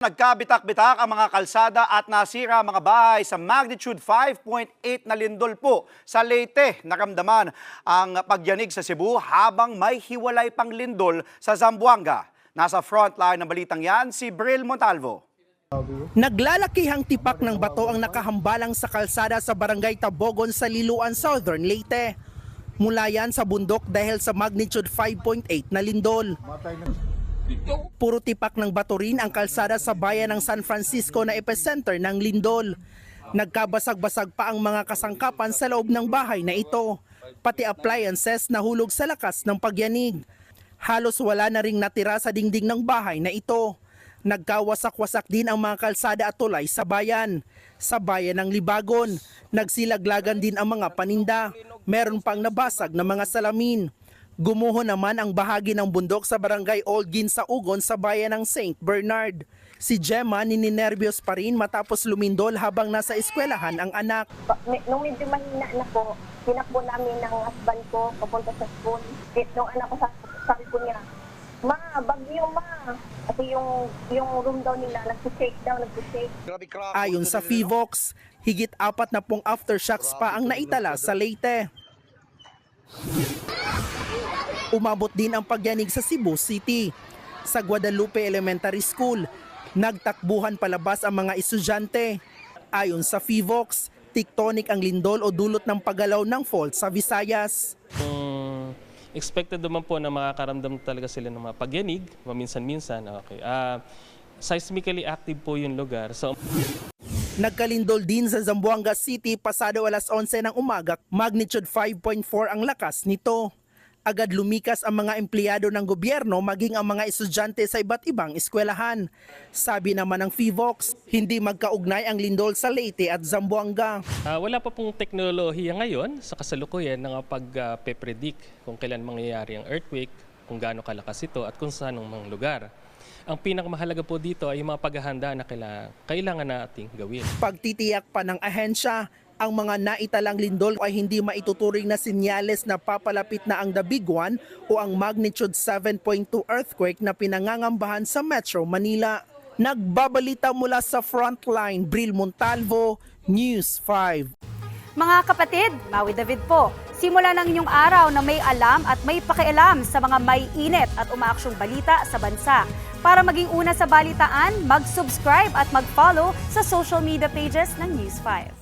Nagkabitak-bitak ang mga kalsada at nasira mga bahay sa magnitude 5.8 na lindol po sa Leyte. Naramdaman ang pagyanig sa Cebu habang may hiwalay pang lindol sa Zamboanga. Nasa frontline ng balitang yan si Bril Montalvo. Naglalakihang tipak ng bato ang nakahambalang sa kalsada sa barangay Tabogon sa Liluan, Southern Leyte. Mula yan sa bundok dahil sa magnitude 5.8 na lindol. Puro tipak ng bato rin ang kalsada sa bayan ng San Francisco na epicenter ng lindol. Nagkabasag-basag pa ang mga kasangkapan sa loob ng bahay na ito. Pati appliances nahulog sa lakas ng pagyanig. Halos wala na ring natira sa dingding ng bahay na ito. Nagkawasak-wasak din ang mga kalsada at tulay sa bayan. Sa bayan ng Libagon, nagsilaglagan din ang mga paninda. Meron pang nabasag na mga salamin. Gumuho naman ang bahagi ng bundok sa barangay Olgin sa Ugon sa bayan ng St. Bernard. Si Gemma nininervyos pa rin matapos lumindol habang nasa eskwelahan ang anak. Nung medyo mahina na po, tinakbo namin ng husband ko papunta sa school. Eh, nung anak ko sa sabi ko niya, Ma, bagyo ma. Kasi yung, yung room daw nila, nag-shake daw, nag-shake. Ayon sa FIVOX, higit apat na pong aftershocks pa ang naitala sa Leyte. Umabot din ang pagyanig sa Cebu City. Sa Guadalupe Elementary School, nagtakbuhan palabas ang mga estudyante. Ayon sa FIVOX, tectonic ang lindol o dulot ng paggalaw ng fault sa Visayas. Kung expected naman po na makakaramdam talaga sila ng mga pagyanig, maminsan-minsan, okay. Ah, seismically active po yung lugar. So, Nagkalindol din sa Zamboanga City pasado alas 11 ng umaga, magnitude 5.4 ang lakas nito. Agad lumikas ang mga empleyado ng gobyerno maging ang mga estudyante sa iba't ibang eskwelahan. Sabi naman ng FIVOX, hindi magkaugnay ang lindol sa Leyte at Zamboanga. ah, wala pa pong teknolohiya ngayon sa kasalukuyan na pag-predict kung kailan mangyayari ang earthquake, kung gaano kalakas ito at kung saan ang mga lugar. Ang pinakamahalaga po dito ay mga paghahanda na kaila- kailangan nating gawin. Pagtitiyak pa ng ahensya, ang mga naitalang lindol ay hindi maituturing na sinyales na papalapit na ang The Big One o ang magnitude 7.2 earthquake na pinangangambahan sa Metro Manila. Nagbabalita mula sa Frontline, Bril Montalvo, News 5. Mga kapatid, Maui David po. Simula ng inyong araw na may alam at may pakialam sa mga may init at umaaksyong balita sa bansa. Para maging una sa balitaan, mag-subscribe at mag-follow sa social media pages ng News 5.